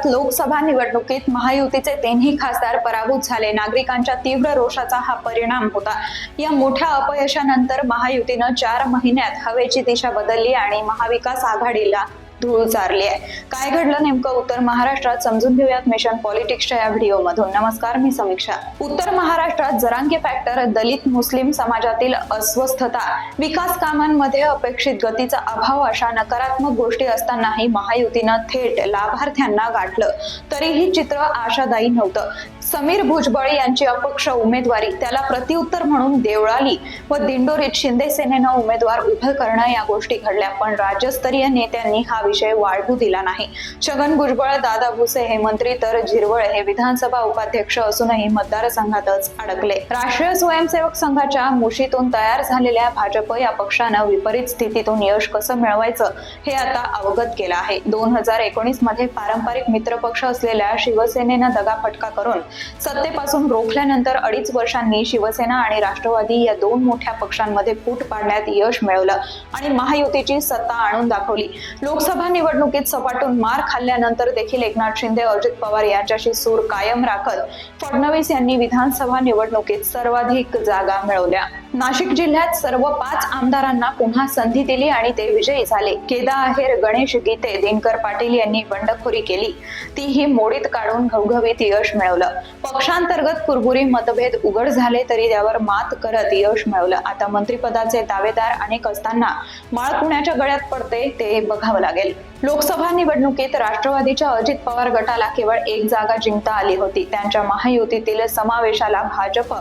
महाराष्ट्रात लोकसभा निवडणुकीत महायुतीचे तिन्ही खासदार पराभूत झाले. नागरिकांच्या तीव्र रोषाचा हा परिणाम होता. या मोठ्या अपयशानंतर महायुतीनं चार महिन्यात हवेची दिशा बदलली आणि महाविकास आघाडीला धूळ चारली आहे. काय घडलं नेमकं? उत्तर महाराष्ट्रात समजून घेऊयात मिशन पॉलिटिक्सच्या या व्हिडिओमधून. नमस्कार मी समीक्षा. उत्तर महाराष्ट्रात जरांगे फॅक्टर दलित मुस्लिम समाजातील अस्वस्थता विकास कामांमध्ये अपेक्षित गतीचा अभाव अशा नकारात्मक गोष्टी असतानाही महायुतीनं थेट लाभार्थ्यांना गाठलं. तरीही चित्र आशादायी नव्हतं. समीर भुजबळ यांची अपक्ष उमेदवारी त्याला प्रत्युत्तर म्हणून देवळाली व दिंडोरीत शिंदे सेनेनं उमेदवार उभं करणं या गोष्टी घडल्या पण राज्यस्तरीय नेत्यांनी हा विषय वाढवू दिला नाही. छगन भुजबळ दादा भुसे हे मंत्री तर झिरवळ हे विधानसभा उपाध्यक्ष असूनही मतदारसंघातच अडकले. राष्ट्रीय स्वयंसेवक संघाच्या मुशीतून तयार झालेल्या भाजप या पक्षानं विपरीत स्थितीतून यश कसं मिळवायचं हे आता अवगत केलं आहे. दोन हजार एकोणीसमध्ये पारंपरिक मित्रपक्ष असलेल्या शिवसेनेनं दगाफटका करून सत्तेपासून रोखल्यानंतर अडीच वर्षांनी शिवसेना आणि राष्ट्रवादी या दोन मोठ्या पक्षांमध्ये फूट पाडण्यात यश मिळवलं आणि महायुतीची सत्ता आणून दाखवली. लोकसभा निवडणुकीत सपाटून मार खाल्ल्यानंतर देखील एकनाथ शिंदे अजित पवार यांच्याशी सूर कायम राखत फडणवीस यांनी विधानसभा निवडणुकीत सर्वाधिक जागा मिळवल्या. नाशिक जिल्ह्यात सर्व पाच आमदारांना पुन्हा संधी दिली आणि ते विजयी झाले. केदा आहेर गणेश गीते दिनकर पाटील यांनी बंडखोरी केली. तीही मोडीत काढून घवघवीत यश मिळवलं. पक्षांतर्गत कुरबुरी मतभेद उघड झाले तरी त्यावर मात करत यश मिळवलं. आता मंत्रिपदाचे दावेदार अनेक असताना माळ कुणाच्या गळ्यात पडते ते बघावं लागेल. लोकसभा निवडणुकीत राष्ट्रवादीच्या अजित पवार गटाला केवळ एक जागा जिंकता आली होती. त्यांच्या महायुतीतील समावेशाला भाजप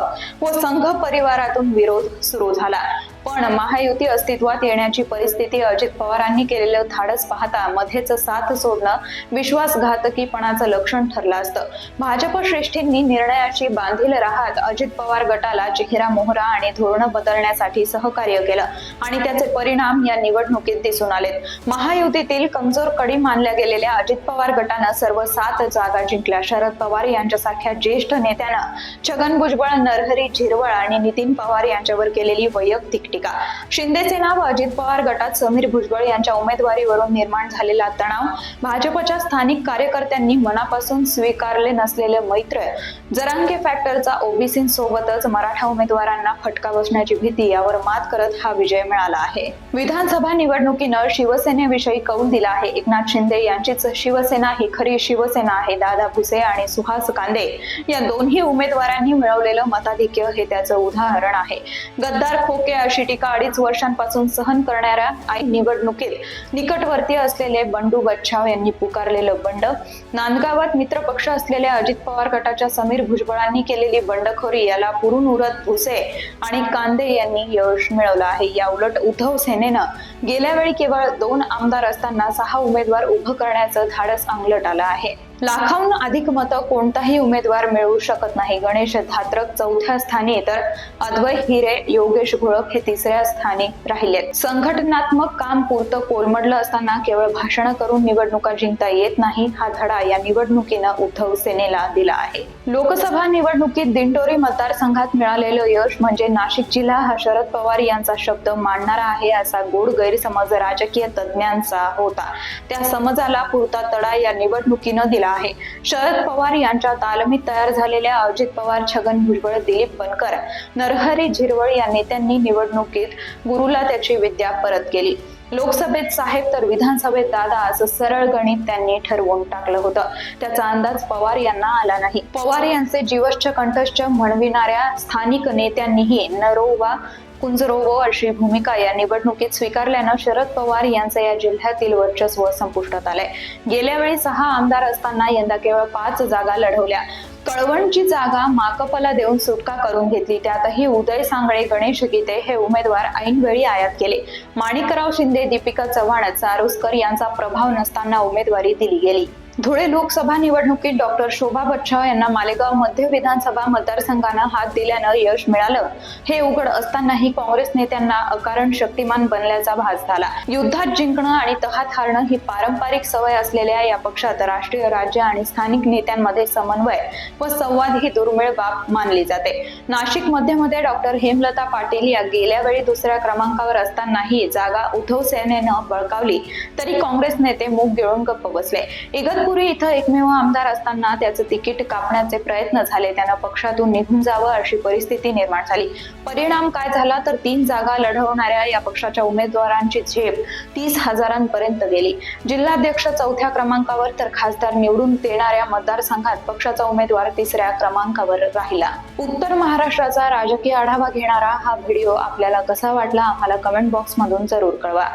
व संघ परिवारातून विरोध सुरू झाला. पण महायुती अस्तित्वात येण्याची परिस्थिती अजित पवारांनी केलेलं धाडस पाहता मध्येच साथ सोडणं विश्वासघातकीपणाचं लक्षण ठरलं असतं. भाजप श्रेष्ठींनी निर्णयाची बांधील राहत अजित पवार गटाला चेहरा मोहरा आणि धोरणं बदलण्यासाठी सहकार्य केलं आणि त्याचे परिणाम या निवडणुकीत दिसून आलेत. महायुतीतील कमजोर कडी मानल्या गेलेल्या अजित पवार गटानं सर्व सात जागा जिंकल्या. शरद पवार यांच्यासारख्या ज्येष्ठ नेत्यानं छगन भुजबळ नरहरी झिरवळ आणि नितीन पवार यांच्यावर केलेली वैयक्तिक टीका. शिंदेचे नाव अजित पवार गटात समीर भुजबळ यांच्या उमेदवारीवरून निर्माण झालेला तणाव भाजपच्या स्थानिक कार्यकर्त्यांनी मनापासून स्वीकारले नसलेले मैत्र जरांगे फॅक्टरचा ओबीसींसोबतच मराठा उमेदवारांना फटका बसण्याची भीती यावर मात करत हा विजय मिळाला आहे. विधानसभा निवडणुकीनं शिवसेनेविषयी कौल दिला आहे. एकनाथ शिंदे यांचीच शिवसेना ही खरी शिवसेना आहे. दादा भुसे आणि सुहास कांदे या दोन्ही उमेदवारांनी मिळवलेलं मताधिक्य हे त्याचं उदाहरण आहे. गद्दार खोके अशी टीका अडीच वर्षांपासून सहन करणाऱ्या आई निवडणुकीत निकटवर्तीय असलेले बंडू बच्छाव यांनी पुकारलेलं बंड. नांदगावात मित्रपक्ष असलेल्या अजित पवार गटाच्या समीर भुजबळांनी केलेली बंडखोरी याला पुरून उरत भुसे आणि कांदे यांनी यश मिळवलं आहे. या उलट उद्धव सेनेनं गेल्या वेळी केवळ दोन आमदार असताना सहा उमेदवार उभं करण्याचं धाडस अंगलट आलं आहे. लाखाहून अधिक मतं कोणताही उमेदवार मिळवू शकत नाही. गणेश धात्रक चौथ्या स्थानी तर अद्वै हिरे योगेश घोळक हे तिसऱ्या स्थानी राहिलेत. संघटनात्मक काम पुरतं कोलमडलं असताना केवळ भाषण करून निवडणुका जिंकता येत नाही हा धडा या निवडणुकीनं उद्धव सेनेला दिला आहे. लोकसभा निवडणुकीत दिंडोरी मतदारसंघात मिळालेलं यश म्हणजे नाशिक जिल्हा हा शरद पवार यांचा शब्द मांडणारा आहे असा गोड गैरसमज राजकीय तज्ज्ञांचा होता. त्या समजाला पुरता तडा या निवडणुकीनं दिला आहे. शरद पवार यांच्या तालमीत तयार झालेल्या अजित पवार छगन भुजबळ दिलीप बनकर नरहरी झिरवळ या नेत्यांनी निवडणुकीत गुरुला त्याची विद्या परत केली. लोकसभेत साहेब तर विधानसभेत दादा असं सरळ गणित त्यांनी ठरवून टाकलं होतं. त्याचा अंदाज पवार यांना आला नाही. पवार यांचे जीवश्च कंठश्च म्हणविणाऱ्या स्थानिक नेत्यांनीही नरोवा कुंजरोवो अशी भूमिका या निवडणुकीत स्वीकारल्यानं शरद पवार यांचं या जिल्ह्यातील वर्चस्व संपुष्टात आलंय. गेल्या वेळी सहा आमदार असताना यंदा केवळ पाच जागा लढवल्या. कळवणची जागा माकपला देऊन सुटका करून घेतली. त्यातही उदय सांगळे गणेश गीते हे उमेदवार ऐनवेळी आयात केले. माणिकराव शिंदे दीपिका चव्हाण चारुसकर यांचा प्रभाव नसताना उमेदवारी दिली गेली. धुळे लोकसभा निवडणुकीत डॉक्टर शोभा बच्छाव यांना मालेगाव मध्य विधानसभा मतदारसंघानं हात दिल्यानं यश मिळालं. हे उघड असतानाही काँग्रेस नेत्यांना अकारण शक्तिमान बनल्याचा भास झाला. युद्धात जिंकणं आणि तहात हारणं ही पारंपरिक सवय असलेल्या या पक्षात राष्ट्रीय राज्य आणि स्थानिक नेत्यांमध्ये समन्वय व संवाद ही दुर्मिळ बाब मानली जाते. नाशिक मध्यमध्ये डॉक्टर हेमलता पाटील या गेल्या वेळी दुसऱ्या क्रमांकावर असतानाही जागा उद्धव सेनेनं बळकावली. तरी काँग्रेस नेते मूग गिळून गप्प बसले. इगत इगतपुरी इथं एकमेव आमदार असताना त्याचं तिकीट कापण्याचे प्रयत्न झाले. त्यानं पक्षातून निघून जावं अशी परिस्थिती निर्माण झाली. परिणाम काय झाला तर तीन जागा लढवणाऱ्या या पक्षाच्या उमेदवारांची झेप तीस हजारांपर्यंत गेली. जिल्हाध्यक्ष चौथ्या क्रमांकावर तर खासदार निवडून देणाऱ्या मतदारसंघात पक्षाचा उमेदवार तिसऱ्या क्रमांकावर राहिला. उत्तर महाराष्ट्राचा राजकीय आढावा घेणारा हा व्हिडिओ आपल्याला कसा वाटला आम्हाला कमेंट बॉक्स मधून जरूर कळवा.